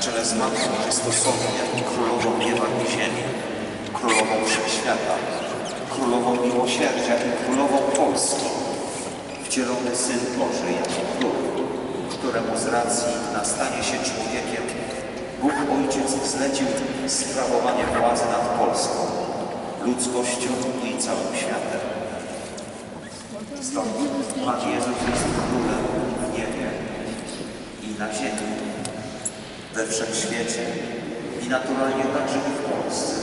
czele z Matką Chrystusową, jako Królową nieba i ziemi, Królową Wszechświata, Królową Miłosierdzia i Królową Polski, wcielony Syn Boży jako Król, któremu z racji na stanie się człowiekiem Bóg Ojciec zlecił sprawowanie władzy nad Polską, ludzkością i całym światem. Stąd Pan Jezus jest królem w niebie i na ziemi, we wszechświecie i naturalnie także i w Polsce.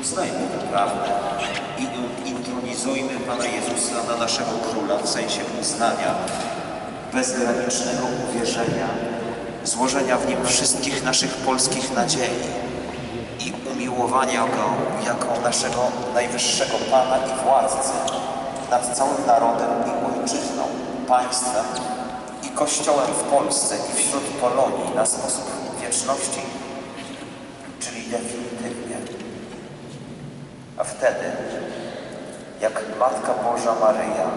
Uznajmy tę prawdę i intronizujmy Pana Jezusa na naszego Króla w sensie uznania, bezgranicznego uwierzenia, złożenia w Nim wszystkich naszych polskich nadziei i umiłowania Go jako naszego najwyższego Pana i Władcy nad całym narodem i ojczyzną, państwem Kościołem w Polsce i wśród Polonii na sposób wieczności, czyli definitywnie. A wtedy, jak Matka Boża Maryja,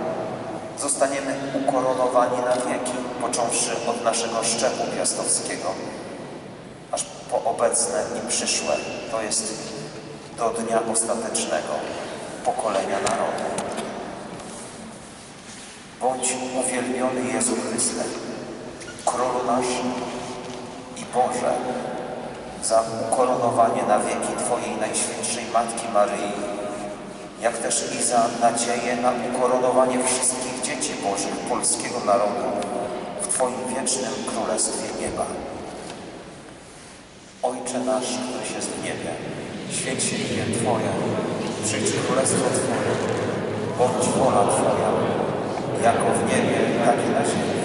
zostaniemy ukoronowani na wieki, począwszy od naszego szczepu piastowskiego, aż po obecne i przyszłe, to jest do dnia ostatecznego pokolenia narodu. Bądź uwielbiony Jezu Chryste, Królu nasz i Boże, za ukoronowanie na wieki Twojej Najświętszej Matki Maryi, jak też i za nadzieję na ukoronowanie wszystkich dzieci Bożych polskiego narodu w Twoim wiecznym Królestwie Nieba. Ojcze nasz, któryś jest w niebie, święć się imię Twoje, przyjdź królestwo Twoje, bądź wola Twoja, jako w niebie, tak na ziemi.